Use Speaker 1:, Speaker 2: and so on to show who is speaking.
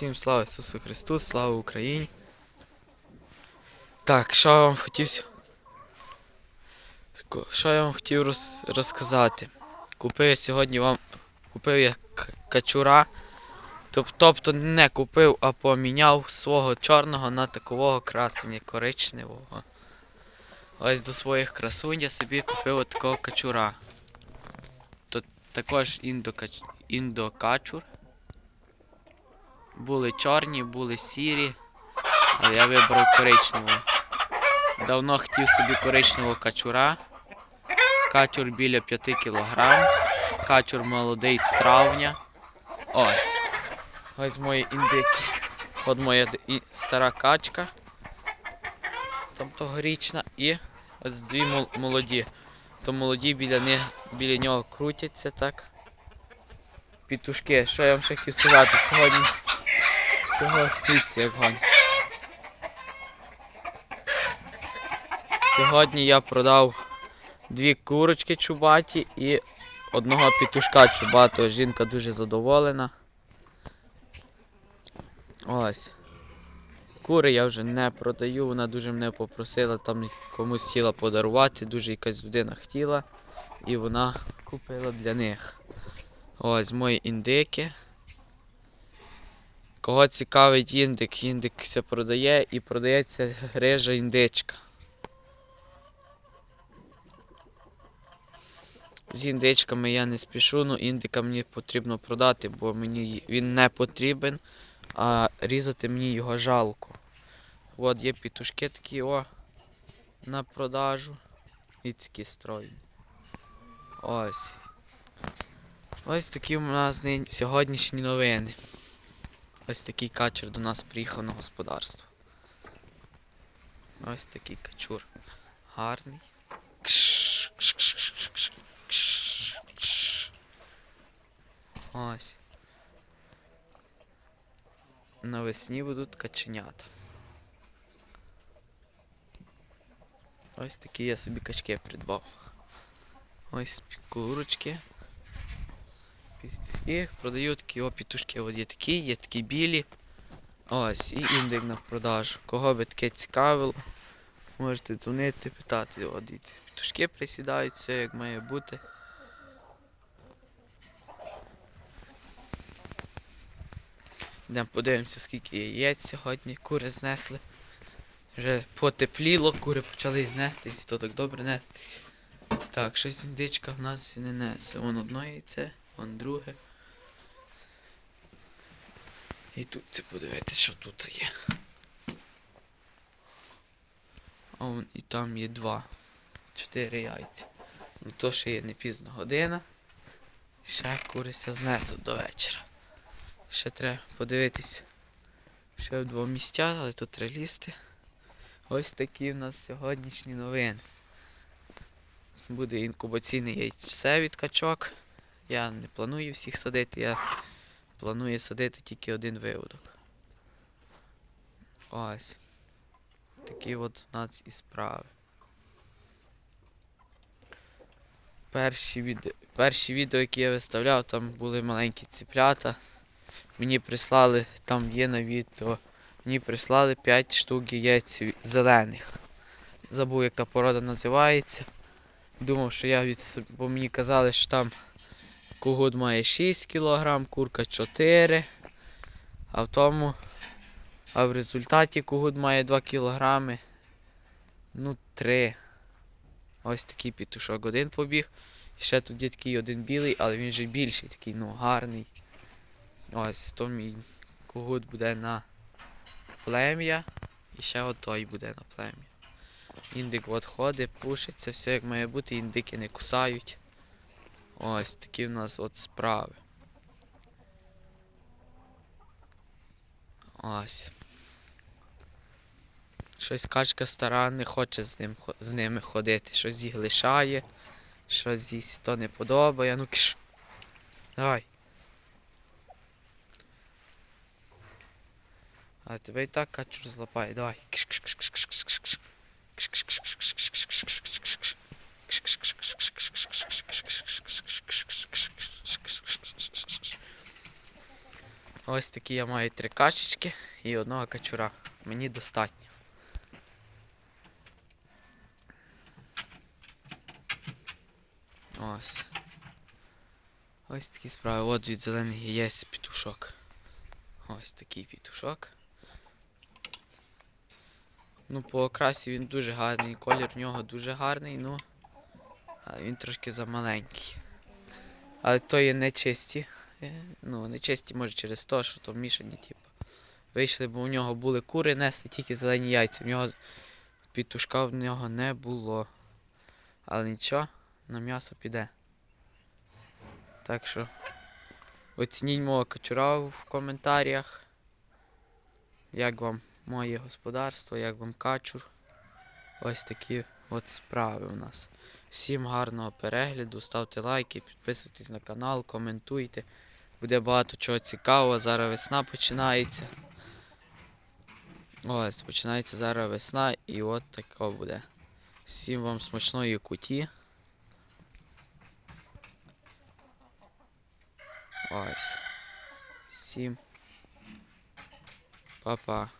Speaker 1: Всім слава Ісусу Христу, слава Україні. Так, що я вам хотів. Що я вам хотів роз... розказати? Купив сьогодні вам. Купив я качура. Тобто не купив, а поміняв свого чорного на такого красення коричневого. Ось до своїх красунь я собі купив такого качура. Тут також індокач... індокачур. Були чорні, були сірі, але я вибрав коричневого. Давно хотів собі коричневого качура. Качур біля 5 кг. Качур молодий з травня. Ось. Ось мої індики. От моя стара качка. Там. І ось дві молоді. То молоді біля, них, біля нього крутяться так. Пітушки. Що я вам ще хотів сказати сьогодні? Як гонь. Сьогодні я продав дві курочки чубаті і одного пітушка чубатого. Жінка дуже задоволена. Ось. Кури я вже не продаю, вона дуже мене попросила, там комусь хотіла подарувати, дуже якась людина хотіла. І вона купила для них. Ось мої індики. Кого цікавить індик, індик все продає і продається грижа індичка. З індичками я не спішу, але індика мені потрібно продати, бо мені він не потрібен, а різати мені його жалко. От є пітушки такі о на продажу. І такі стройні. Ось. Ось такі у нас сьогоднішні новини. Ось такий качур до нас приїхав на господарство. Ось такий качур. Гарний. Кш, кш, кш, кш. Ось. Навесні будуть каченята. Ось такі я собі качки придбав. Ось курочки. І продаю такі о, пітушки. От є такі, є такі білі. Ось, і індик на продажу. Кого би таке цікавило, можете дзвонити, питати. От дивіться, пітушки все як має бути. Йдемо подивимося, скільки яєць сьогодні кури знесли. Вже потепліло, кури почали знестись, то так добре не. Так, щось індичка в нас не несе. Вон одно яйце, вон друге. І тут це подивитись, що тут є. А вон і там є два. Чотири яйця. Ну то ще є не пізна година. Ще курися знесуть до вечора. Ще треба подивитись. Ще в два місця, але тут треба лізти. Ось такі в нас сьогоднішні новини. Буде інкубаційне яйце від качок. Я не планую всіх садити, я планую садити тільки один виводок. Ось. Такі от у нас і справи. Перші, від... Перші відео, які я виставляв, там були маленькі ціплята. Мені прислали, там є на відео, мені прислали 5 штук яєць зелених. Забув, яка порода називається. Думав, що я від бо мені казали, що там кугут має 6 кг, курка 4. А в тому, а в результаті кугут має 2 кг. Ну, 3. Ось такий пітушок один побіг. Ще тут такий один білий, але він вже більший, такий, ну, гарний. Ось, то мій кугут буде на плем'я. І ще от той буде на плем'я. Індик от ходить, пушиться, все як має бути, індики не кусають. Ось такі в нас от справи. Ось. Щось качка стара не хоче з, ним, з ними ходити. Щось їх лишає, щось їй то не подобає. Ну кш. Давай. А тебе і так качур злапає, давай. Кш -кш -кш -кш -кш -кш -кш. Ось такі я маю три качечки і одного качура. Мені достатньо. Ось. Ось такі справи. От від зелених яєць петушок. Ось такий петушок. Ну, по окрасі він дуже гарний, колір в нього дуже гарний, ну. Він трошки замаленький. Але то є нечисті. Е, Ну, нечисті може через те, що то мішані, типу. Вийшли, бо у нього були кури нести тільки зелені яйця. В нього пітушка в нього не було. Але нічого, на м'ясо піде. Так що оцініть мого качура в коментарях. Як вам моє господарство, як вам качур. Ось такі от справи у нас. Всім гарного перегляду, ставте лайки, підписуйтесь на канал, коментуйте. Буде багато чого цікавого. Зараз весна починається. Ось, починається зараз весна і от таке буде. Всім вам смачної куті. Ось. Всім. Па-па.